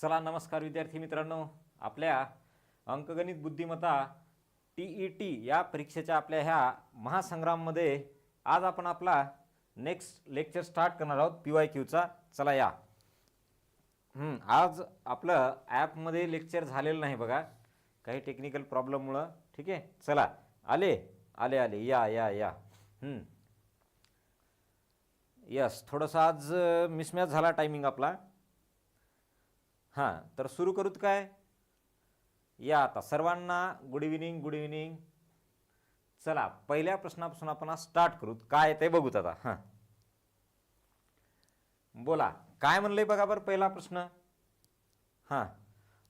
चला नमस्कार विद्यार्थी मित्रांनो. आपल्या अंकगणित बुद्धिमत्ता टी ई टी या परीक्षेच्या आपल्या ह्या महासंग्राममध्ये आज आपण आपला नेक्स्ट लेक्चर स्टार्ट करणार आहोत पी वाय क्यूचा चला या. आज आपलं ॲपमध्ये लेक्चर झालेलं नाही बघा. काही टेक्निकल प्रॉब्लेममुळं ठीक आहे? चला. आले? आले आले. या या या. यस थोडंसं आज मिसमॅच झाला टायमिंग आपला. हां तर सुरू करूत काय? या आता सर्वांना गुड इव्हिनिंग गुड इव्हिनिंग चला पहिल्या प्रश्नापासून आपण स्टार्ट करूत. काय ते बघूत आता. हां. बोला काय म्हणलंय बघा बरं पहिला प्रश्न? हां.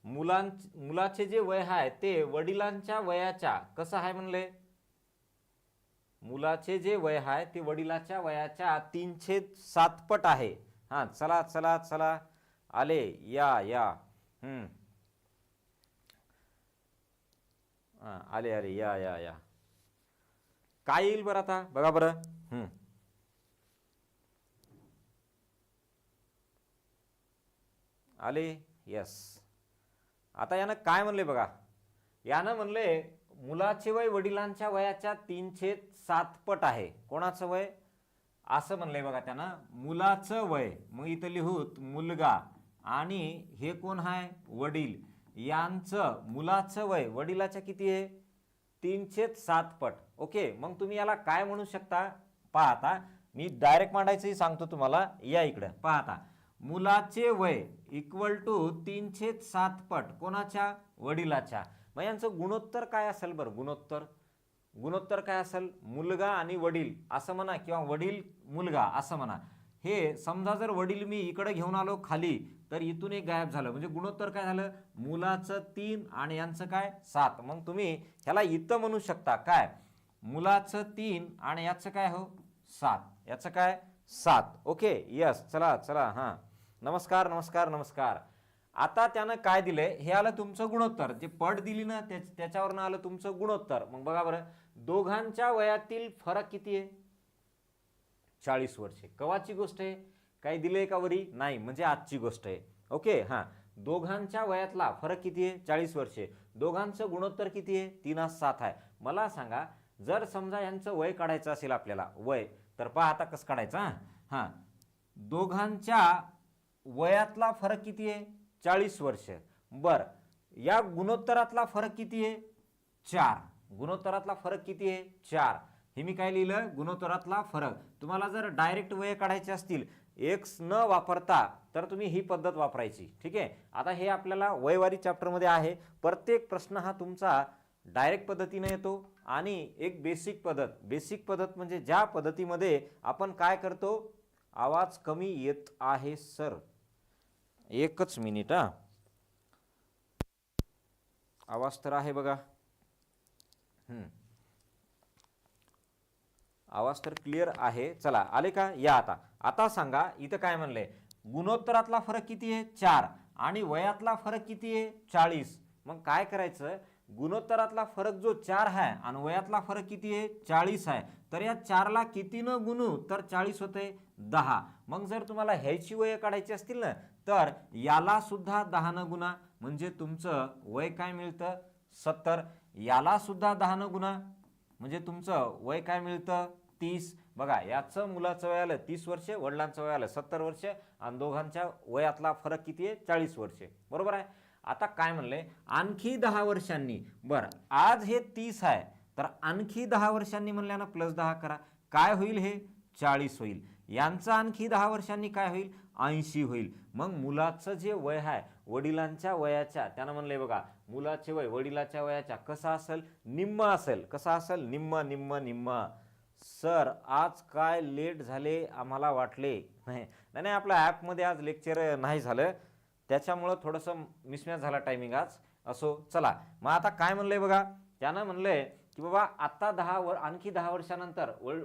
मुलां मुलाचे जे वय आहे ते वडिलांच्या वयाच्या कसं आहे म्हणले? मुलाचे जे वय आहे ते वडिलाच्या वयाच्या तीनशे सातपट आहे. हां चला चला चला. आले या या. हम्म. हां आले आले या या या. काय येईल बरं आता? बघा बरं. हम्म. आले? यस आता यानं काय म्हणले बघा? यानं म्हणले मुलाचे वय वडिलांच्या वयाच्या तीनशे सात पट आहे. कोणाचं वय? असं म्हणलंय बघा त्यानं. मुलाचं वय. मग इथं लिहूत मुलगा. आणि हे कोण आहे वडील. यांचं मुलाचं वय वडिलाच्या किती आहे? तीनशे सात पट. ओके मग तुम्ही याला काय म्हणू शकता? पाहता. मी डायरेक्ट मांडायचंही सांगतो तुम्हाला. या इकडं. पाहता. मुलाचे वय इक्वल टू तीनशे सात पट. कोणाच्या? वडिलाच्या. मग यांचं गुणोत्तर काय असेल बरं? गुणोत्तर. गुणोत्तर काय असेल? मुलगा आणि वडील. असं म्हणा किंवा वडील मुलगा. असं म्हणा. हे समजा जर वडील मी इकडे घेऊन आलो खाली तर इथून एक गायब झालं. म्हणजे गुणोत्तर काय झालं? मुलाचं तीन आणि यांचं काय? सात. मग तुम्ही ह्याला इथं म्हणू शकता. काय? मुलाचं तीन आणि याचं काय हो? सात. याचं काय? सात. ओके. यस चला चला. हां. नमस्कार नमस्कार नमस्कार. आता त्यानं काय दिलंय? हे आलं तुमचं गुणोत्तर. जे पट दिली ना त्याच्यावरनं आलं तुमचं गुणोत्तर. मग बघा बरं. दोघांच्या वयातील फरक किती आहे? चाळीस वर्षे. कवाची गोष्ट आहे? काही दिले का वरी? नाही म्हणजे आजची गोष्ट आहे. ओके हां. दोघांच्या वयातला फरक किती आहे? चाळीस वर्षे. दोघांचं गुणोत्तर किती आहे? तीन सात आहे. मला सांगा जर समजा यांचं वय काढायचं असेल आपल्याला वय तर पहा आता कसं काढायचं हां. हां. दोघांच्या वयातला फरक किती आहे? चाळीस वर्ष. बर या गुणोत्तरातला फरक किती आहे? चार. गुणोत्तरातला फरक किती आहे? चार. हे मी काय लिहिलं? गुणोत्तरातला फरक. तुम्हाला जर डायरेक्ट वय काढायचे असतील एक्स न वापरता तर तुम्ही ही पद्धत वापरायची. ठीक आहे? आता हे आपल्याला वयवारी चॅप्टरमध्ये आहे. प्रत्येक प्रश्न हा तुमचा डायरेक्ट पद्धतीने येतो आणि एक बेसिक पद्धत. बेसिक पद्धत म्हणजे ज्या पद्धतीमध्ये आपण काय करतो? आवाज कमी येत आहे सर एकच मिनिट हा. आवाज तर आहे बघा. आवाज तर क्लिअर आहे. चला आले का? या आता. आता सांगा इथं काय म्हणलंय? गुणोत्तरातला फरक किती आहे? चार. आणि वयातला फरक किती आहे? चाळीस. मग काय करायचं? गुणोत्तरातला फरक जो चार आहे आणि वयातला फरक किती आहे? चाळीस आहे तर या चारला कितीनं गुणू? तर चाळीस होते दहा. मग जर तुम्हाला ह्याची वय काढायची असतील ना तर याला सुद्धा दहानं गुणा. म्हणजे तुमचं वय काय मिळतं? सत्तर. याला सुद्धा दहानं गुणा. म्हणजे तुमचं वय काय मिळतं? तीस. बघा याचं मुलाचं वय आलं तीस वर्षे वडिलांचं वय आलं सत्तर वर्ष आणि दोघांच्या वयातला फरक किती आहे? चाळीस वर्षे. बरोबर आहे? आता काय म्हणलंय आणखी दहा वर्षांनी. बरं आज हे तीस आहे. तर आणखी दहा वर्षांनी म्हणल्यानं प्लस दहा करा. काय होईल हे? चाळीस होईल. यांचं आणखी दहा वर्षांनी काय होईल? ऐंशी होईल. मग मुलाचं जे वय आहे वडिलांच्या वयाच्या त्यानं म्हणलंय बघा मुलाचे वय वडिलाच्या वयाच्या कसं असेल? निम्म असेल. कसं असेल? निम्म निम्म निम्म. सर आज काय लेट झाले आम्हाला वाटले? नाही नाही नाही, आपल्या ॲपमध्ये आज लेक्चर नाही झालं. त्याच्यामुळं थोडंसं मिसमॅच झाला टायमिंग आज. असो चला. मग आता काय म्हणलं आहे बघा? त्यानं म्हणलं आहे की बाबा आत्ता दहा वर आणखी दहा वर्षानंतर वड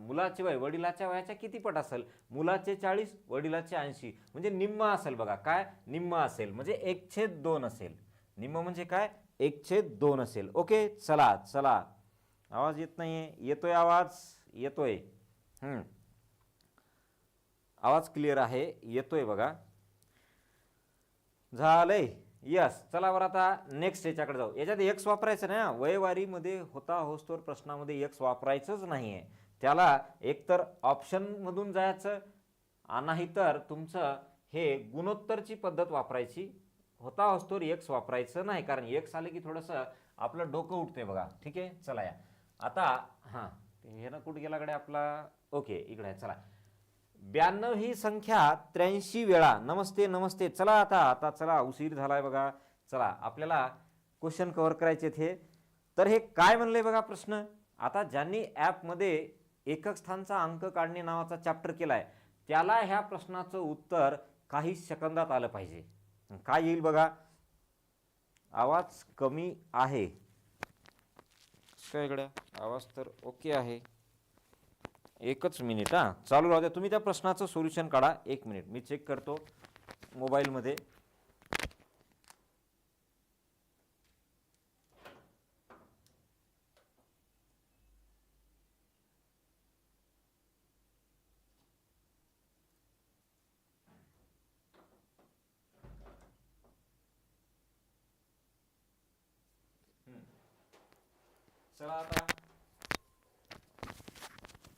मुलाचे वय वडिलाच्या वयाच्या किती पट असेल? मुलाचे चाळीस वडिलाचे ऐंशी. म्हणजे निम्म असेल बघा. काय? निम्म असेल. म्हणजे एकशे दोन असेल. निम्म म्हणजे काय? एकशे दोन असेल. ओके? चला चला. आवाज येत नाहीये. येतोय आवाज? येतोय. हम्म. आवाज क्लिअर आहे. येतोय बघा. झालंय. यस चला बरं आता नेक्स्ट याच्याकडे जाऊ. याच्यात एक्स वापरायचं ना वयवारीमध्ये होता होस्तोर प्रश्नामध्ये एक्स वापरायचंच नाही आहे त्याला एकतर ऑप्शनमधून जायचं नाही नाहीतर तुमचं हे गुणोत्तरची पद्धत वापरायची. होता होस्तोर एक्स वापरायचं नाही. कारण एक्स आले की थोडंसं आपलं डोकं उठते बघा. ठीक आहे? चला या. आता हां. हे ना कुठं गेला कडे आपला ओके इकडे आहे चला. ब्याण्णव ही संख्या त्र्याऐंशी वेळा. नमस्ते नमस्ते. चला आता आता चला उशीर झालाय बघा. चला आपल्याला क्वेश्चन कव्हर करायचे हे. तर हे काय म्हणलंय बघा प्रश्न? आता ज्यांनी ॲपमध्ये एकक स्थानचा अंक काढणे नावाचा चॅप्टर केलाय त्याला ह्या प्रश्नाचं उत्तर काही सेकंदात आलं पाहिजे. काय येईल बघा? आवाज कमी आहे. काय आवाज तर ओके आहे. एकच मिनिट हां. चालू राहू द्या. तुम्ही त्या प्रश्नाचं सोल्युशन काढा. एक मिनिट. मी चेक करतो मोबाईलमध्ये चला आता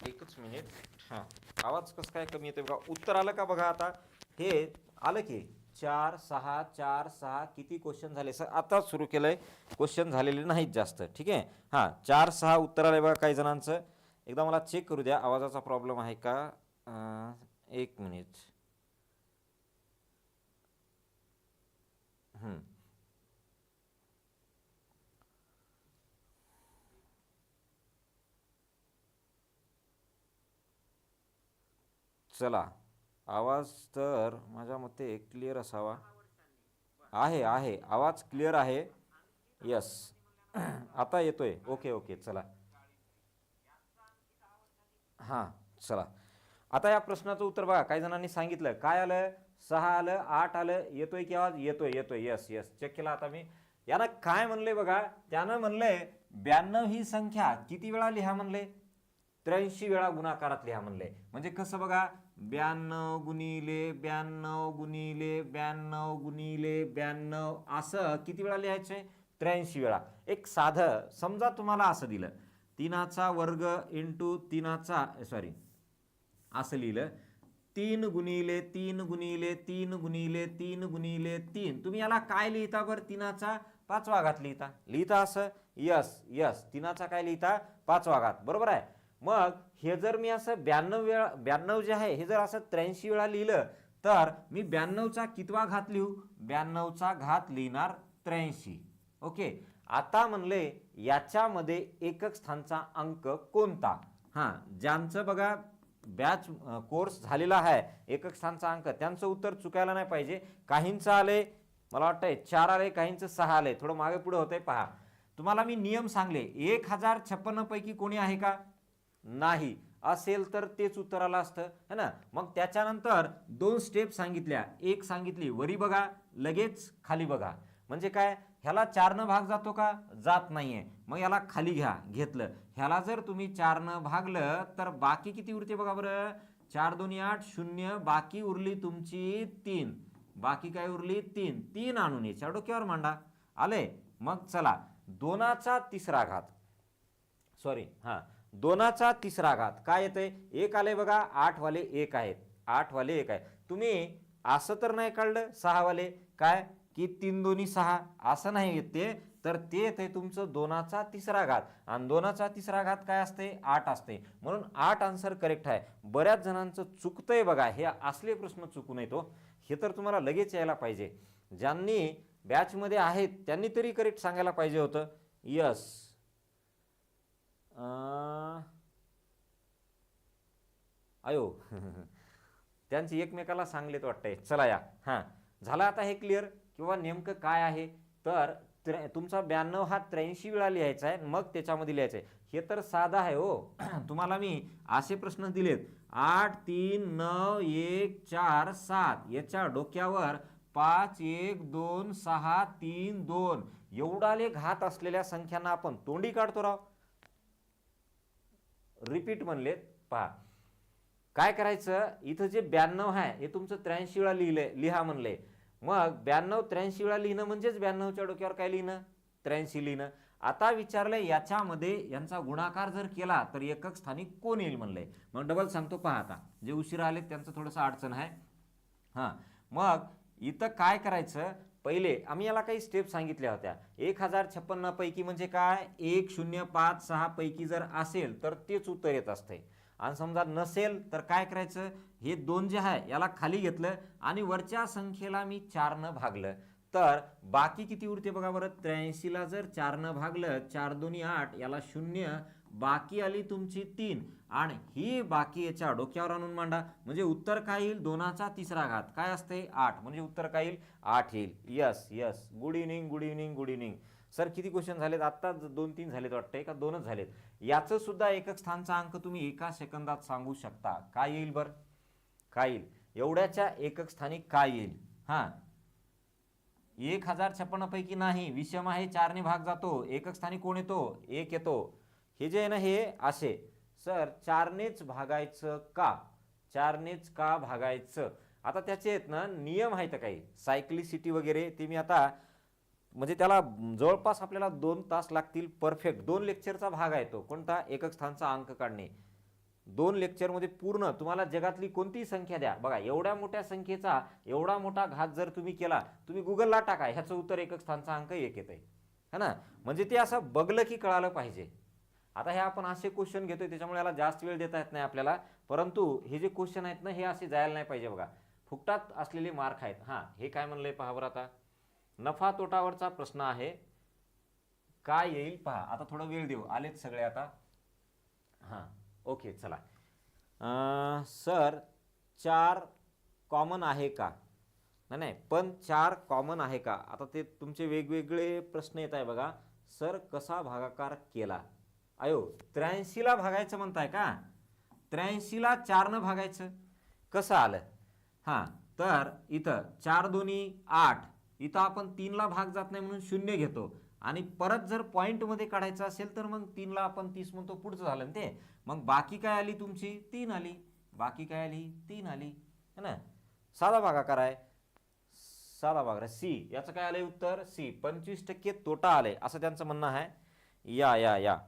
एकच मिनिट हां आवाज कसं काय कमी येते बघा? उत्तर आलं का बघा आता? हे आलं की चार सहा चार सहा किती क्वेश्चन झाले? सर आता सुरू केलंय. क्वेश्चन झालेले नाहीत जास्त ठीक आहे? हां चार सहा उत्तर आले बघा काही जणांचं. एकदा मला चेक करू द्या. आवाजाचा प्रॉब्लेम आहे का? एक मिनिट हम्म. चला. आवाज तर माझ्या मते क्लिअर असावा. आहे आहे. आवाज क्लिअर आहे. यस आता येतोय. ओके ओके चला. हां चला. आता या प्रश्नाचं उत्तर बघा. काही जणांनी सांगितलं. काय आलं? सहा आलं आठ आलं. येतोय की आवाज? येतोय येतोय. यस येस चेक केला आता मी. यानं काय म्हणले बघा? त्यानं म्हणलंय ब्याण्णव ही संख्या किती वेळा लिहा म्हणले त्र्याऐंशी वेळा गुणाकारात लिहा म्हणलंय म्हणजे कसं बघा ब्याण्णव गुणिले ब्याण्णव गुणिले ब्याण्णव गुणिले ब्याण्णव असं किती वेळा लिहायचे? त्र्याऐंशी वेळा. एक साधं समजा तुम्हाला असं दिलं. तीनाचा वर्ग इंटू तीनाचा सॉरी असं लिहिलं. तीन गुणिले तीन गुणिले तीन गुणिले तीन गुणिले तीन. तुम्ही याला काय लिहिता बरं तीनाचा? पाचवा घात लिहिता. लिहिता असं यस यस तीनाचा काय लिहिता? पाचवा घात बरोबर आहे? मग हे जर मी असं ब्याण्णव वेळा ब्याण्णव जे आहे हे जर असं त्र्याऐंशी वेळा लिहिलं तर मी ब्याण्णवचा कितवा घात लिहू? ब्याण्णवचा घात लिहिणार त्र्याऐंशी. ओके? आता म्हणले याच्यामध्ये एकक स्थानचा अंक कोणता? हां ज्यांचं बघा बॅच कोर्स झालेला आहे एकक स्थानचा अंक त्यांचं उत्तर चुकायला नाही पाहिजे. काहींचं आले मला वाटतंय चार आले काहींचं सहा आले. थोडं मागे पुढे होतंय पहा. तुम्हाला मी नियम सांगले एक हजार छप्पन्न पैकी कोणी आहे का? नाही. असेल तर तेच उत्तर आलं असतं है ना? मग त्याच्यानंतर दोन स्टेप सांगितल्या. एक सांगितली वरी बघा लगेच खाली बघा. म्हणजे काय? ह्याला चारनं भाग जातो का? जात नाहीये. मग याला खाली घ्या घेतलं. ह्याला जर तुम्ही चारनं भागलं तर बाकी किती उरते बघा बरं? चार दोन्ही आठ शून्य बाकी उरली तुमची तीन. बाकी काय उरली? तीन. तीन आणून याच्या डोक्यावर मांडा. आले मग चला. दोनाचा तिसरा घात. सॉरी हां. दोनाचा तिसरा घात. काय येते एक आले बघा आठवाले एक आहेत. आठवाले एक आहे. तुम्ही असं तर नाही काढलं सहावाले काय? की तीन दोन्ही सहा. असं नाही येते तर ते येते तुमचं दोनाचा तिसरा घात. आणि दोनाचा तिसरा घात काय असते आठ असते म्हणून आठ आन्सर करेक्ट आहे. बऱ्याच जणांचं चुकतंय बघा. हे असले प्रश्न चुकू नये तो हो. हे तर तुम्हाला लगेच यायला पाहिजे. ज्यांनी बॅचमध्ये आहेत त्यांनी तरी करेक्ट सांगायला पाहिजे होतं. यस अयो त्यांची एकमेकाला सांगलेत वाटतंय. चला या. हां. झालं आता हे क्लिअर किंवा नेमकं काय आहे? तर त्र्या- तुमचा ब्याण्णव हा त्र्याऐंशी वेळा लिहायचा आहे मग त्याच्यामध्ये लिहायचं आहे. हे तर साधा आहे हो. तुम्हाला मी असे प्रश्न दिलेत. आठ तीन नऊ एक चार सात. याच्या डोक्यावर पाच एक दोन सहा तीन दोन. एवढाले घात असलेल्या संख्यांना आपण तोंडी काढतो राव. रिपीट म्हणलेत पहा. काय करायचं? इथं जे ब्याण्णव आहे हे तुमचं त्र्याऐंशी वेळा लिहिले लिहा म्हणले. मग ब्याण्णव त्र्याऐंशी वेळा लिहिणं म्हणजेच ब्याण्णवच्या डोक्यावर काय लिहिणं? त्र्याऐंशी लिहिणं. आता विचारलंय याच्यामध्ये यांचा गुणाकार जर केला तर एकक स्थानिक कोण येईल म्हणले? मग डबल सांगतो पहा आता. जे उशिरा आले त्यांचं थोडंसं अडचण आहे. हां. मग इथं काय करायचं? पहिले आम्ही याला काही स्टेप सांगितल्या होत्या. एक हजार छप्पन्नपैकी म्हणजे काय? एक शून्य पाच सहापैकी जर असेल तर तेच उत्तर येत असते. आणि समजा नसेल तर काय करायचं? हे दोन जे आहे याला खाली घेतलं आणि वरच्या संख्येला मी चारनं भागलं. तर बाकी किती उरते बघा बरं? त्र्याऐंशीला जर चारनं भागलं चार दोन्ही आठ याला शून्य. बाकी आली तुमची तीन. आणि ही बाकी याच्या डोक्यावर आणून मांडा. म्हणजे उत्तर काय येईल? दोनाचा तिसरा घात. काय असते? आठ. म्हणजे उत्तर काय येईल? आठ येईल. Yes yes good evening good evening good evening sir किती क्वेश्चन झालेत? आत्ता दोन तीन झालेत वाटतंय का? दोनच झालेत. याचं सुद्धा एकक स्थानचा अंक तुम्ही एका सेकंदात सांगू शकता. काय येईल बरं? काय येईल? एवढ्याच्या एकक स्थानी काय येईल? हां. एक हजार छप्पन्नपैकी नाही. विषम आहे चारने भाग जातो. एकक स्थानी कोण येतो? एक येतो. हे जे आहे ना हे असे. सर चारनेच भागायचं का? चारनेच का भागायचं? आता त्याचे आहेत ना नियम आहेत काही. सायक्लिसिटी वगैरे ते मी आता म्हणजे त्याला जवळपास आपल्याला दोन तास लागतील परफेक्ट दोन लेक्चरचा भाग आहे तो. कोणता? एकक स्थानचा अंक काढणे. दोन लेक्चरमध्ये पूर्ण तुम्हाला जगातली कोणतीही संख्या द्या. बघा एवढ्या मोठ्या संख्येचा एवढा मोठा घात जर तुम्ही केला तुम्ही गुगलला टाका. ह्याचं उत्तर एकक स्थानचा अंक एक येत आहे है ना? म्हणजे ते असं बघलं की कळालं पाहिजे. आता हे आपण असे क्वेश्चन घेतोय त्याच्यामुळे याला जास्त वेळ देता येत नाही आपल्याला. परंतु हे जे क्वेश्चन आहेत ना हे असे जायला नाही पाहिजे बघा. फुकटात असलेले मार्क आहेत. हां हे काय म्हणलंय पहा बरं आता. नफा तोटावरचा प्रश्न आहे. काय येईल? पहा आता थोडं वेळ देऊ. आलेत सगळे आता. हां ओके चला. सर चार कॉमन आहे का? नाही नाही पण चार कॉमन आहे का? आता ते तुमचे वेगवेगळे प्रश्न येत आहे बघा. सर कसा भागाकार केला? अयो त्र्याऐंशीला भागायचं म्हणताय का? त्र्याऐंशीला चारनं भागायचं. कसं आलं? हां तर इथं चार दोन्ही आठ इथं आपण तीनला भाग जात नाही म्हणून शून्य घेतो. आणि परत जर पॉईंटमध्ये काढायचं असेल तर मग तीनला आपण तीस म्हणतो पुढचं झालं ना ते. मग बाकी काय आली तुमची? तीन आली. बाकी काय आली? तीन आली. है ना? साधा भागाकार आहे. साधा भागाकार सी याचं काय आलं उत्तर? सी पंचवीस टक्के तोटा आले असं त्यांचं म्हणणं आहे. या या या.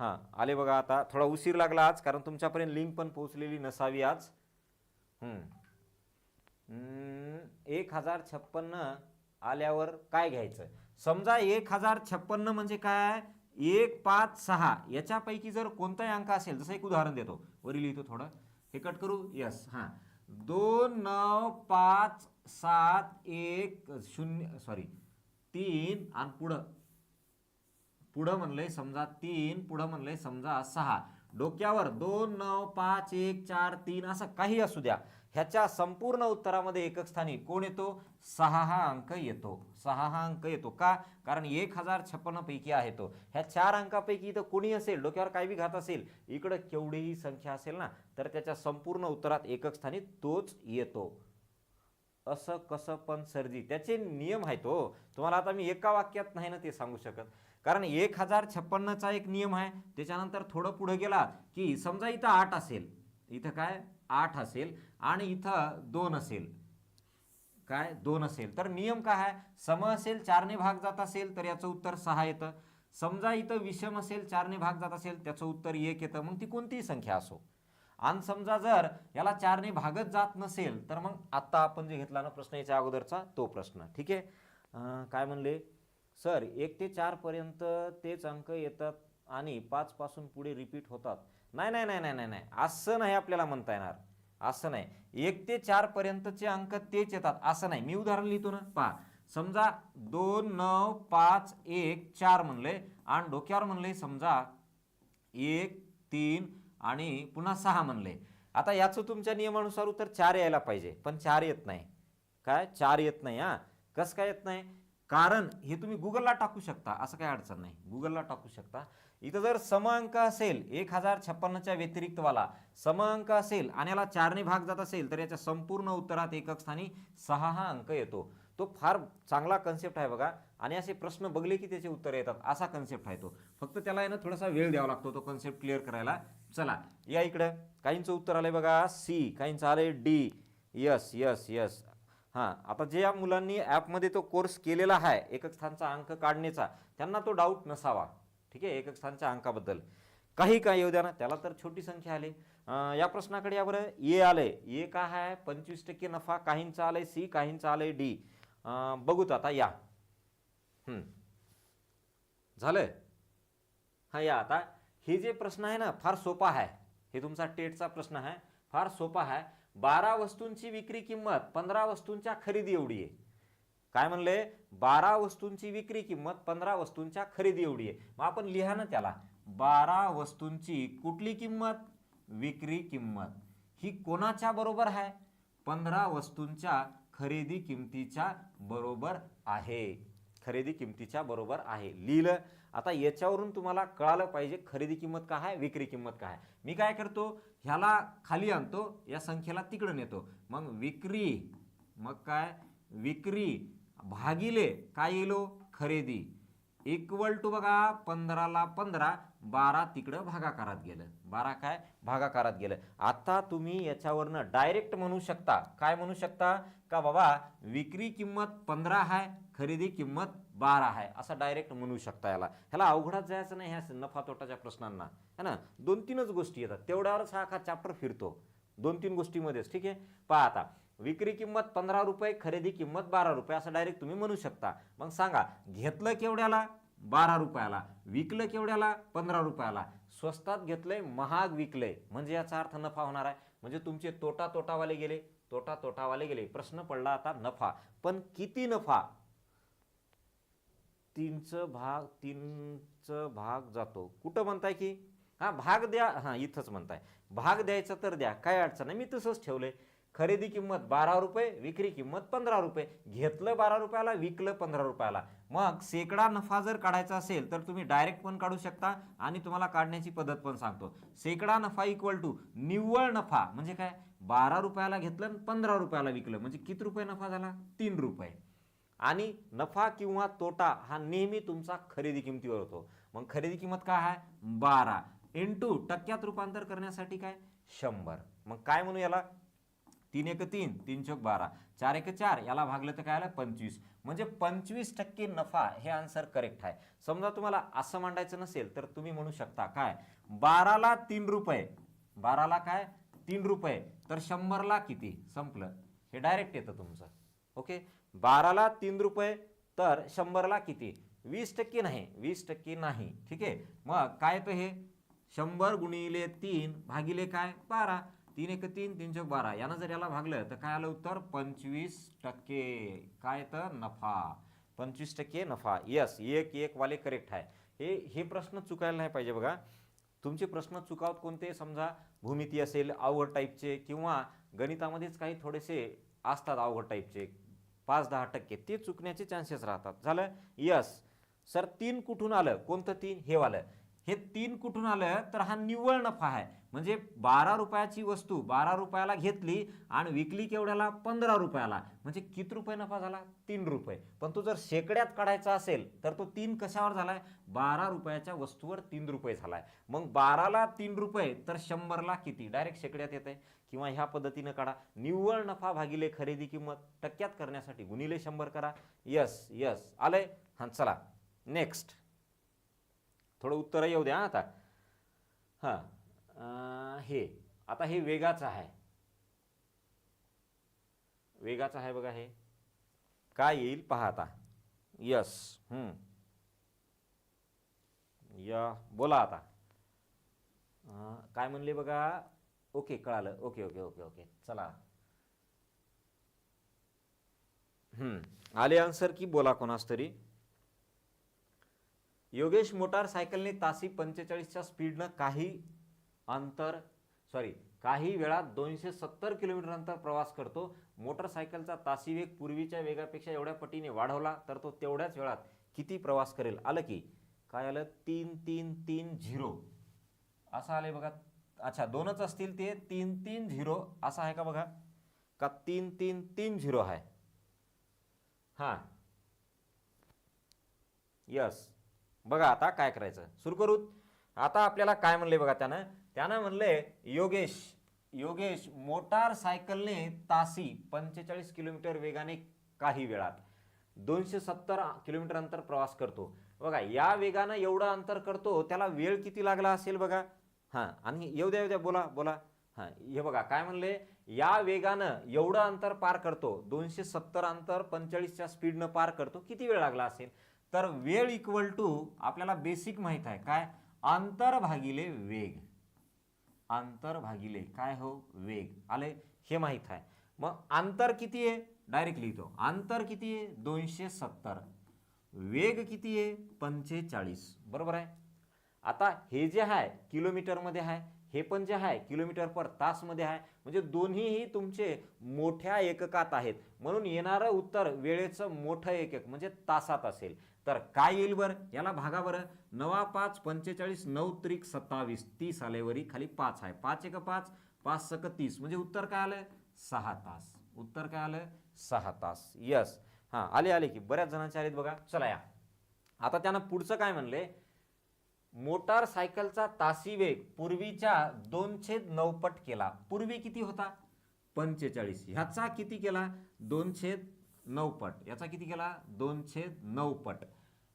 हां आले बघा आता. थोडा उशीर लागला आज कारण तुमच्यापर्यंत लिंक पण पोहोचलेली नसावी आज. एक हजार छप्पन्न आल्यावर काय घ्यायचं? समजा एक हजार छप्पन्न म्हणजे काय? एक पाच सहा. याच्यापैकी जर कोणताही अंक असेल जसं एक उदाहरण देतो. वरील लिहितो थोडं. हे कट करू? यस हां. दोन नऊ पाच सात एक शून्य सॉरी तीन आणि पुढं. पुढं म्हणलंय समजा तीन पुढं म्हणलंय समजा सहा. डोक्यावर दोन नऊ पाच एक चार तीन असं काही असू द्या. ह्याच्या संपूर्ण उत्तरामध्ये एकक स्थानी कोण येतो? सहा हा अंक येतो. सहा हा अंक येतो का? कारण एक हजार छप्पन्न पैकी आहे तो. ह्या चार अंकापैकी इथं कोणी असेल? डोक्यावर काही बी घात असेल? इकडं केवढीही संख्या असेल ना तर त्याच्या संपूर्ण उत्तरात एकक स्थानी तोच येतो. असं कसं पण सर्जी त्याचे नियम आहेत हो. तुम्हाला आता मी एका वाक्यात नाही ना ते सांगू शकत. कारण एक हजार छप्पन्नचा एक नियम आहे. त्याच्यानंतर थोडं पुढे गेला की समजा इथं आठ असेल इथं काय? आठ असेल आणि इथं दोन असेल. काय? दोन असेल. तर नियम काय आहे? सम असेल चारने भाग जात असेल तर याचं उत्तर सहा येतं. समजा इथं विषम असेल चारने भाग जात असेल त्याचं उत्तर एक येतं. मग ती कोणतीही संख्या असो. आणि समजा जर याला चारने भागच जात नसेल तर मग आत्ता आपण जे घेतला ना प्रश्न याच्या अगोदरचा तो प्रश्न. ठीक आहे? काय म्हणले? सर एक ते चारपर्यंत तेच अंक येतात आणि पाचपासून पुढे रिपीट होतात. नाही नाही नाही नाही नाही नाही. असं नाही आपल्याला म्हणता येणार. असं नाही. एक ते चारपर्यंतचे अंक तेच येतात. असं नाही. मी उदाहरण लिहितो ना. पहा. समजा दोन नऊ पाच एक चार म्हणले आणि डोक्यावर म्हणले समजा एक तीन आणि पुन्हा सहा म्हणले. आता याचं तुमच्या नियमानुसार उत्तर चार यायला पाहिजे. पण चार येत नाही. काय? चार येत नाही हा. कसं काय येत नाही? कारण हे तुम्ही गुगलला टाकू शकता असं काही अडचण नाही. गुगलला टाकू शकता. इथं जर सम अंक असेल एक हजार छप्पन्नच्या व्यतिरिक्तवाला सम अंक असेल आणि याला चारने भाग जात असेल तर याच्या संपूर्ण उत्तरात एकक स्थानी सहा हा अंक येतो. तो फार चांगला कन्सेप्ट आहे बघा. आणि असे प्रश्न बघले की त्याचे उत्तर येतात असा कन्सेप्ट आहे तो. फक्त त्याला आहे ना थोडासा वेळ द्यावा लागतो तो कन्सेप्ट क्लिअर करायला. चला या इकडं. काहींचं उत्तर आलंय बघा. सी काहींचं आलंय डी यस यस यस हां आता जे या मुलांनी ॲपमध्ये तो कोर्स केलेला आहे एकक स्थानचा अंक काढण्याचा त्यांना तो डाऊट नसावा. ठीक आहे एकक स्थानच्या अंकाबद्दल. काही काय येऊ द्या ना त्याला तर छोटी संख्या आली. या प्रश्नाकडे यावर ए आलंय. ए का आहे पंचवीस टक्के नफा काहींचा आलंय सी काहींचा आलंय डी. बघूत आता या. झालं झालंय? हां या आता. हे जे प्रश्न आहे ना फार सोपा आहे. हे तुमचा टेटचा प्रश्न आहे. फार सोपा आहे. बारा वस्तूंची विक्री किंमत पंधरा वस्तूंच्या खरेदी एवढी आहे. काय म्हणले? बारा वस्तूंची विक्री किंमत पंधरा वस्तूंच्या खरेदी एवढी आहे. मग आपण लिहा ना त्याला. बारा वस्तूंची कुठली किंमत? विक्री किंमत. ही कोणाच्या बरोबर आहे? पंधरा वस्तूंच्या खरेदी किमतीच्या बरोबर आहे. खरेदी किमतीच्या बरोबर आहे. लिहिलं आता याच्यावरून तुम्हाला कळालं पाहिजे खरेदी किंमत काय आहे विक्री किंमत काय आहे. मी काय करतो ह्याला खाली आणतो या संख्येला तिकडं नेतो. मग विक्री मग काय? विक्री भागिले काय येलो? खरेदी. इक्वल टू बघा पंधराला पंधरा बारा तिकडं भागाकारात गेलं. बारा काय? भागाकारात गेलं. आता तुम्ही याच्यावरनं डायरेक्ट म्हणू शकता. काय म्हणू शकता? का बाबा विक्री किंमत पंधरा आहे खरेदी किंमत बारा आहे असं डायरेक्ट म्हणू शकता याला. ह्याला अवघडात जायचं नाही ह्या नफा तोटाच्या प्रश्नांना. है ना? दोन तीनच गोष्टी येतात. तेवढ्यावरच हा अख्खा चॅप्टर फिरतो. दोन तीन गोष्टीमध्येच. ठीक आहे? पहा आता. विक्री किंमत पंधरा रुपये खरेदी किंमत बारा रुपये असं डायरेक्ट तुम्ही म्हणू शकता. मग सांगा घेतलं केवढ्याला? बारा रुपयाला. विकलं केवढ्याला? पंधरा रुपयाला. स्वस्तात घेतलंय महाग विकलंय. म्हणजे याचा अर्थ नफा होणार आहे. म्हणजे तुमचे तोटा तोटावाले गेले तोटा तोटावाले गेले. प्रश्न पडला आता नफा. पण किती नफा? तीनचं भाग तीनचं भाग जातो. कुठं म्हणताय की? हा भाग द्या. हा इथंच म्हणताय. भाग द्यायचा तर द्या. काय अडचण आहे मी तसंच ठेवलंय. खरेदी किंमत बारा रुपये विक्री किंमत पंधरा रुपये. घेतलं बारा रुपयाला विकलं पंधरा रुपयाला. मग सेकडा नफा जर काढायचा असेल तर तुम्ही डायरेक्ट पण काढू शकता आणि तुम्हाला काढण्याची पद्धत पण सांगतो. सेकडा नफा इक्वल टू निव्वळ नफा म्हणजे काय? बारा रुपयाला घेतलं आणि पंधरा रुपयाला विकलं. म्हणजे किती रुपये नफा झाला? तीन रुपये. आणि नफा किंवा तोटा हा नेहमी तुमचा खरेदी किमतीवर होतो. मग खरेदी किंमत काय आहे? बारा. इंटू टक्क्यात रूपांतर करण्यासाठी काय? शंभर. मग काय म्हणू याला? तीन एक तीन तीन चौक बारा. चार एक चार याला भागलं तर काय आलं? पंचवीस. म्हणजे पंचवीस टक्के नफा हे आन्सर करेक्ट आहे. समजा तुम्हाला असं मांडायचं नसेल तर तुम्ही म्हणू शकता काय? बाराला तीन रुपये. बाराला काय? तीन रुपये. तर शंभरला किती? संपलं. हे डायरेक्ट येतं तुमचं. ओके बाराला तीन रुपये तर शंभरला किती? वीस टक्के नाही. वीस टक्के नाही. ठीक आहे? मग काय तर हे? शंभर गुणिले तीन भागिले काय? बारा. तीन एक तीन तीन चौक बारा. यानं जर याला भागलं तर काय आलं उत्तर? पंचवीस टक्के. काय तर नफा. पंचवीस टक्के नफा. यस एक एक वाले करेक्ट आहे. हे हे प्रश्न चुकायला नाही पाहिजे बघा. तुमचे प्रश्न चुकावत कोणते? समजा भूमिती असेल अवघड टाईपचे किंवा गणितामध्येच काही थोडेसे असतात अवघड टाईपचे पाच दहा टक्के. ते चुकण्याचे चान्सेस राहतात. झालं? यस सर तीन कुठून आलं? कोणतं तीन? हे वालं. हे तीन कुठून आलं? तर हा निव्वळ नफा आहे. म्हणजे बारा रुपयाची वस्तू बारा रुपयाला घेतली आणि विकली केवढ्याला पंधरा रुपयाला. म्हणजे किती रुपये नफा झाला? तीन रुपये. पण तो जर शेकड्यात काढायचा असेल तर तो तीन कशावर झालाय? बारा रुपयाच्या वस्तूवर तीन रुपये झालाय. मग बाराला तीन रुपये तर शंभरला किती? डायरेक्ट शेकड्यात येते किंवा ह्या पद्धतीनं काढा. निव्वळ नफा भागिले खरेदी किंमत टक्क्यात करण्यासाठी गुणिले शंभर करा. यस यस आलंय? हां चला. नेक्स्ट थोडं उत्तर येऊ द्या आता. हां. हे. आता हे वेगाचं आहे. वेगाचं आहे बघा हे. काय येईल? पहा आता. यस. हम्म. या. बोला आता. काय म्हणले बघा? ओके कळालं. Okay okay okay okay. चला. हम्म. आले आन्सर की बोला कोणास तरी. योगेश मोटारसायकलने तासी पंचेचाळीसच्या स्पीडनं काही अंतर सॉरी काही वेळा दोनशे सत्तर किलोमीटर अंतर प्रवास करतो. मोटरसायकलचा तासी वेग पूर्वीच्या वेगापेक्षा एवढ्या पटीने वाढवला तर तो तेवढ्याच वेळात किती प्रवास करेल? आलं की? काय आलं? तीन तीन तीन झिरो. असं आलंय बघा. अच्छा दोनच असतील ते तीन तीन झिरो. असं आहे का बघा? का तीन तीन तीन झिरो आहे? हां. यस बघा आता काय करायचं? सुरू करू. आता आपल्याला काय म्हणले बघा त्यानं? त्यानं म्हणले योगेश योगेश मोटारसायकलने तासी पंचेचाळीस किलोमीटर वेगाने काही वेळात दोनशे सत्तर किलोमीटर अंतर प्रवास करतो. बघा या वेगानं एवढं अंतर करतो त्याला वेळ किती लागला असेल बघा? हां आणि येऊ द्या येऊ द्या बोला बोला. हां हे बघा काय म्हणले? या वेगानं एवढं अंतर पार करतो दोनशे सत्तर अंतर पंचेचाळीसच्या स्पीडनं पार करतो किती वेळ लागला असेल? तर वेळ इक्वल टू आपल्याला बेसिक माहीत आहे. काय? अंतर भागिले वेग. अंतर भागिले काय हो? वेग. आले? हे माहीत आहे. मग अंतर किती आहे? डायरेक्ट लिहितो. अंतर किती आहे? दोनशे सत्तर. वेग किती आहे? पंचेचाळीस. बरोबर आहे? आता हे जे आहे किलोमीटरमध्ये आहे हे पण जे आहे किलोमीटर पर तासमध्ये आहे म्हणजे दोन्हीही तुमचे मोठ्या एककात आहेत. म्हणून येणारं उत्तर वेळेचं मोठं एकक म्हणजे तासात असेल. तर काय येईल बरं? याला भागा बरं. नवा पाच पंचेचाळीस नऊ त्रिक सत्तावीस तीस आलेवरी खाली पाच आहे. पाच एक पाच पाच सक तीस. म्हणजे उत्तर काय आलं? सहा तास. उत्तर काय आलं? सहा तास. यस हां आले आले की बऱ्याच जणांचे आलेत बघा. चला या. आता त्यानं पुढचं काय म्हणले? मोटारसायकलचा तासी वेग पूर्वीच्या दोनशे नऊपट केला. पूर्वी किती होता? पंचेचाळीस. ह्याचा किती केला? दोनशे नऊपट याचा किती केला? दोनशे नऊपट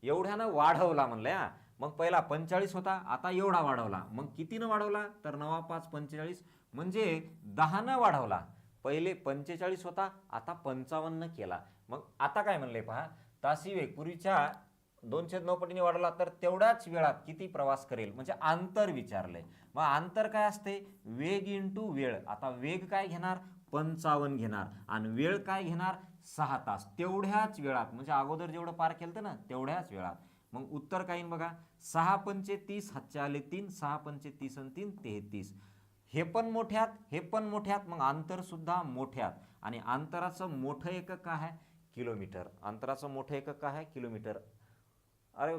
एवढ्यानं वाढवला म्हणलं हा. मग पहिला पंचेचाळीस होता आता एवढा वाढवला. मग कितीनं वाढवला? तर नवा पाच पंचेचाळीस. म्हणजे दहानं वाढवला. पहिले पंचेचाळीस होता आता पंचावन्न केला. मग आता काय म्हणले पहा तासी वेगपुरीच्या पूर्वीच्या दोनशे नऊ पटीने वाढवला तर तेवढ्याच वेळात किती प्रवास करेल? म्हणजे अंतर विचारलंय. मग अंतर काय असते वेग इंटू वेळ. आता वेग काय घेणार? पंचावन्न घेणार. आणि वेळ काय घेणार? सहा तास. तेवढ्याच वेळात म्हणजे अगोदर जेवढं पार केलं ना तेवढ्याच वेळात. मग उत्तर काय बघा? सहा पंचे तीस हातच्या आले तीन सहा पंचे तीस आणि तीन तेहतीस हे पण मोठ्यात हे पण मोठ्यात मग अंतरसुद्धा मोठ्यात. आणि अंतराचं मोठं एकक आहे? किलोमीटर. अंतराचं मोठं एकक आहे? किलोमीटर. अरे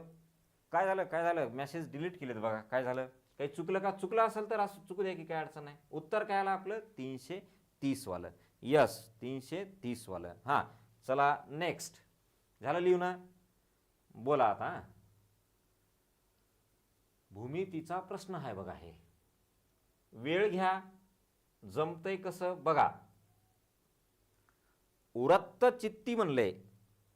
काय झालं? काय झालं? मेसेज डिलीट केलेत बघा. काय झालं? काही चुकलं का? चुकलं असेल तर असं चुकू द्या की काय अडचण नाही. उत्तर काय आलं आपलं? तीनशे तीसवालं. यस तीनशे तीसवालं. हां चला नेक्स्ट झालं लिहू ना बोला आता. भूमितीचा प्रश्न आहे बघा हे. वेळ घ्या जमतंय कसं बघा. उरत्त चित्ती म्हणले.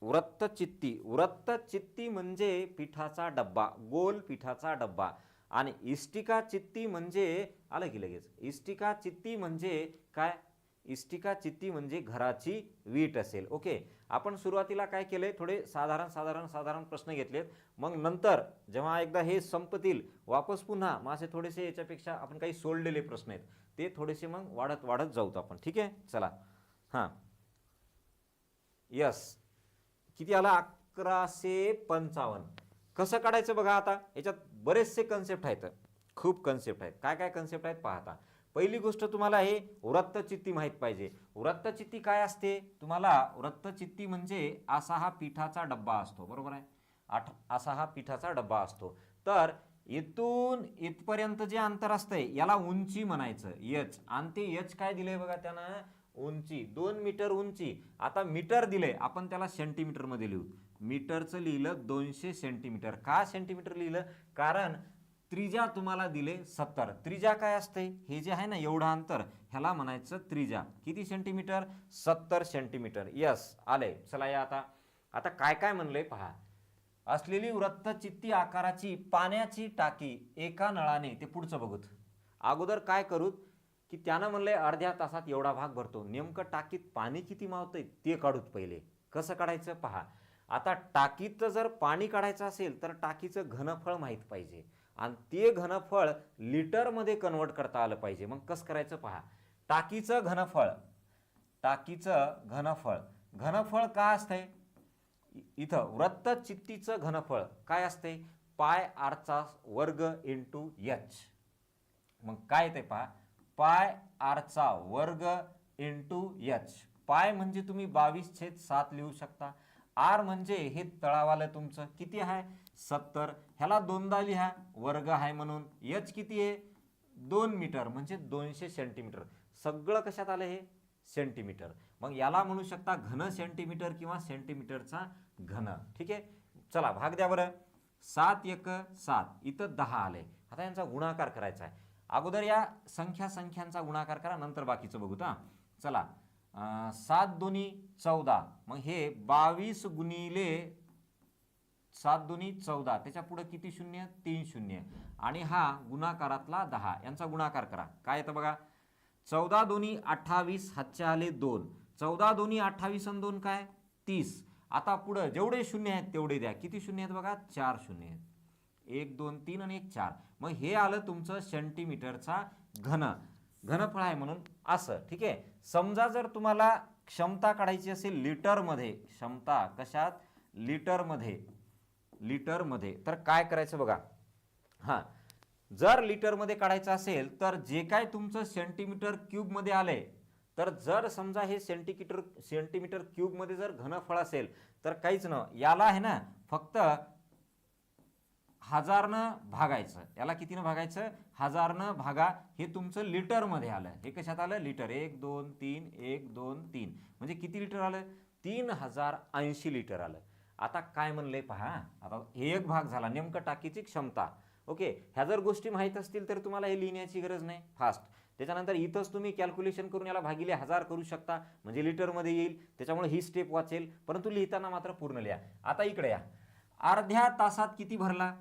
वृत्त चित्ती. वृत्त चित्ती म्हणजे पिठाचा डब्बा गोल पिठाचा डब्बा. आणि इष्टिका चित्ती म्हणजे आलं की लगेच. इष्टिका चित्ती म्हणजे काय? इष्टिका चित्ती म्हणजे घराची वीट असेल. ओके? आपण सुरुवातीला काय केलंय? थोडे साधारण साधारण साधारण प्रश्न घेतलेत. मग नंतर जेव्हा एकदा हे संपतील वापस पुन्हा मग असे थोडेसे याच्यापेक्षा आपण काही सोडलेले प्रश्न आहेत. ते थोडेसे मग वाढत वाढत जाऊत आपण. ठीक आहे? चला. हां. यस. किती आला? अकराशे पंचावन्न. कसं काढायचं बघा आता? याच्यात बरेचसे कन्सेप्ट आहेत. खूप कन्सेप्ट आहेत. काय काय कन्सेप्ट आहेत? पाहता. पहिली गोष्ट तुम्हाला हे वृत्तचित्ती माहीत पाहिजे. वृत्तचित्ती काय असते? तुम्हाला वृत्तचित्ती म्हणजे असा हा पिठाचा डब्बा असतो. बरोबर आहे? आठ असा हा पिठाचा डब्बा असतो. तर इथून इथपर्यंत जे अंतर असतंय याला उंची म्हणायचं. यच. आणि ते यच काय दिलंय बघा त्यानं? उंची. दोन मीटर उंची. आता मीटर दिले आपण त्याला सेंटीमीटरमध्ये लिहू. मीटरचं लिहिलं दोनशे सेंटीमीटर का सेंटीमीटर लिहिलं? कारण त्रिज्या तुम्हाला दिले सत्तर. त्रिज्या काय असते? हे जे आहे ना एवढं अंतर ह्याला म्हणायचं त्रिज्या किती सेंटीमीटर सत्तर सेंटीमीटर यस आले. चला या आता. आता काय काय म्हणलंय पहा. असलेली वृत्तचित्ती आकाराची पाण्याची टाकी एका नळाने ते पुढचं बघूत. अगोदर काय करूत की त्यानं म्हणले अर्ध्या तासात एवढा भाग भरतो. नेमकं टाकीत पाणी किती मावतंय ते काढूत पहिले. कसं काढायचं? पहा. आता टाकीत जर पाणी काढायचं असेल तर टाकीचं घनफळ माहीत पाहिजे. आणि ते घनफळ लिटरमध्ये कन्वर्ट करता आलं पाहिजे. मग कसं करायचं पहा? टाकीचं घनफळ. टाकीचं घनफळ. घनफळ काय असतंय? इ- इथं वृत्तचित्तीचं घनफळ काय असते पाय आरचा वर्ग इंटू एच मग काय ते पहा? पाय आरचा वर्ग इंटू एच पाय म्हणजे तुम्ही बावीस छेद सात लिहू शकता. आर म्हणजे हे तळावालं तुमचं. किती आहे? सत्तर. ह्याला दोनदा लिहा. वर्ग आहे म्हणून. यच किती आहे? दोन मीटर. म्हणजे दोनशे सेंटीमीटर सगळं कशात आलं हे? सेंटीमीटर मग याला म्हणू शकता घन सेंटीमीटर किंवा सेंटीमीटरचा घन. ठीक आहे? चला भाग द्या बरं. सात एक सात. इथं दहा आले. आता यांचा गुणाकार करायचा आहे. अगोदर या संख्या संख्यांचा गुणाकार करा. नंतर बाकीचं बघू हा. चला. सात दोन्ही चौदा. मग हे बावीस गुणिले सात दोन्ही चौदा त्याच्या पुढे किती शून्य? तीन शून्य. आणि हा गुणाकारातला दहा. यांचा गुणाकार करा. काय येतं बघा? चौदा दोन्ही अठ्ठावीस हातच्या आले दोन. चौदा दोन्ही अठ्ठावीस आणि दोन काय? तीस. आता पुढं जेवढे शून्य आहेत तेवढे द्या. किती शून्य आहेत बघा? चार शून्य आहेत. एक दोन तीन आणि एक चार. मग हे आलं तुमचं सेंटीमीटरचा घन. घनफळ आहे म्हणून असं. ठीक आहे? समजा जर तुम्हाला क्षमता काढायची असेल लिटरमध्ये क्षमता कशात? लिटरमध्ये लिटरमध्ये. तर काय करायचं बघा? हां. जर लिटरमध्ये काढायचं असेल तर जे काय तुमचं सेंटीमीटर क्यूबमध्ये आलंय तर जर समजा हे सेंटीमीटर सेंटीमीटर क्यूबमध्ये जर घनफळ असेल तर काहीच न याला आहे ना फक्त हजारनं भागायचं. याला कितीनं भागायचं? हजारनं भागा हे तुमचं लिटरमध्ये आलं. हे कशात आलं? लिटर. एक दोन तीन एक दोन तीन. म्हणजे किती लिटर आलं? तीन हजार ऐंशी लिटर आलं. आता काय म्हणलंय पहा आता हे एक भाग झाला नेमकं टाकीची क्षमता. ओके ह्या जर गोष्टी माहीत असतील तर तुम्हाला हे लिहिण्याची गरज नाही. फास्ट त्याच्यानंतर इथंच तुम्ही कॅल्क्युलेशन करून याला भागिले हजार करू शकता म्हणजे लिटरमध्ये येईल. त्याच्यामुळे ही स्टेप वाचेल. परंतु लिहिताना मात्र पूर्ण लिहा. आता इकडे या. अर्ध्या तासात किती भरला?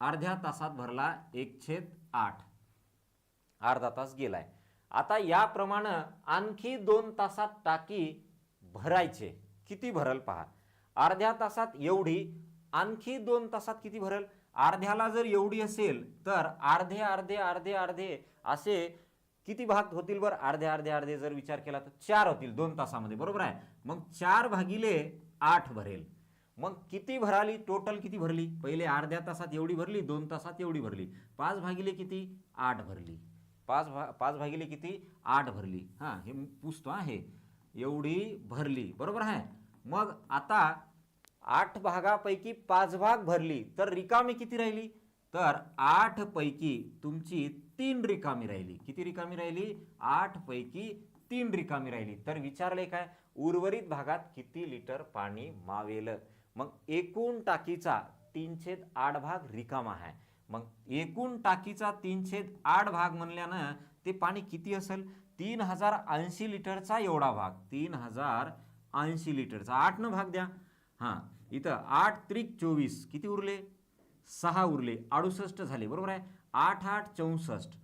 अर्ध्या तासात भरला एक छेद आठ. अर्धा तास गेलाय. आता याप्रमाणे आणखी दोन तासात टाकी भरायचे. किती भरल पहा? अर्ध्या तासात एवढी आणखी दोन तासात किती भरेल? अर्ध्याला जर एवढी असेल तर अर्धे अर्धे अर्धे अर्धे असे किती भाग होतील बरं? अर्धे अर्धे अर्धे जर विचार केला तर चार होतील दोन तासामध्ये बरोबर आहे? मग चार भागिले आठ भरेल. मग किती भराली? टोटल किती भरली? पहिले अर्ध्या तासात एवढी भरली दोन तासात एवढी भरली. पाच भागिले किती? आठ भरली. पाच भा पाच भागिले किती? आठ भरली. हां हे पुसतो आहे हे. एवढी भरली बरोबर आहे? मग आता आठ भागापैकी पाच भाग भरली. तर रिकामी किती राहिली? तर आठ पैकी तुमची तीन रिकामी राहिली. किती रिकामी राहिली? आठ पैकी तीन रिकामी राहिली. तर विचारले काय? उर्वरित भागात किती लिटर पाणी मावेल? मग एकूण टाकीचा तीनशेद आठ भाग रिकामा आहे. मग एकूण टाकीचा तीनशेद आठ भाग म्हणल्यानं ते पाणी किती असेल? तीन हजार ऐंशी लिटरचा एवढा भाग. तीन हजार ऐंशी लिटरचा. आठ न भाग द्या. हां. इथं आठ त्रिक चोवीस. किती उरले? सहा उरले. अडुसष्ट झाले. बरोबर आहे? आठ आठ चौसष्ट.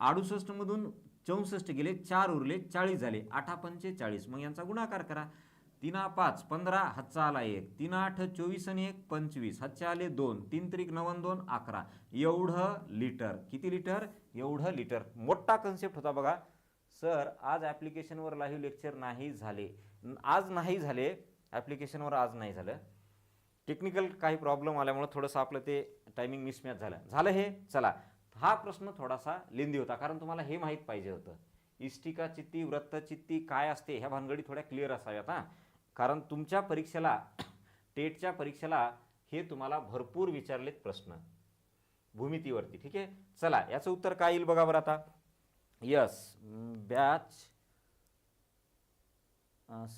अडुसष्टमधून चौसष्ट गेले चार उरले चाळीस झाले. आठा पंचेचाळीस मग यांचा गुणाकार करा. तिना पाच. पंधरा हातचा आला एक. तीन आठ चोवीस आणि एक पंचवीस. हातचे आले दोन. तीन त्रिक नवन दोन अकरा. एवढं लिटर. किती लिटर? एवढं लिटर. मोठा कन्सेप्ट होता बघा. सर आज ॲप्लिकेशनवर लाईव्ह लेक्चर नाही झाले. आज नाही झाले. ॲप्लिकेशनवर आज नाही झालं. टेक्निकल काही प्रॉब्लेम आल्यामुळं थोडंसं आपलं ते टायमिंग मिसमॅच झालं. झालं हे? चला. हा प्रश्न थोडासा लेंदी होता. कारण तुम्हाला हे माहीत पाहिजे होतं. इष्टिका चित्ती वृत्तचित्ती काय असते ह्या भानगडी थोड्या क्लिअर असाव्यात हां. कारण तुमच्या परीक्षेला टेटच्या परीक्षेला हे तुम्हाला भरपूर विचारलेत प्रश्न. भूमितीवरती ठीक आहे? चला याचं उत्तर काय येईल बघा बरं आता. यस बॅच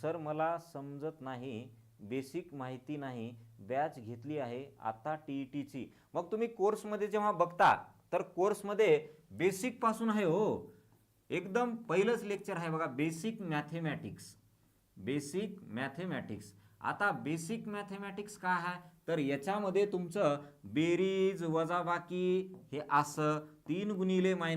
सर मला समजत नाही. बेसिक माहिती नाही. बॅच घेतली आहे आता टी ई टीची. मग तुम्ही कोर्समध्ये जेव्हा बघता तर कोर्समध्ये बेसिकपासून आहे हो. एकदम पहिलंच लेक्चर आहे बघा बेसिक मॅथेमॅटिक्स बेसिक मॅथेमॅटिक्स आता बेसिक मॅथेमॅटिक्स काय आहे तर याच्यामध्ये तुमचं बेरीज वजाबाकी हे असं तीन गुणिले मायनस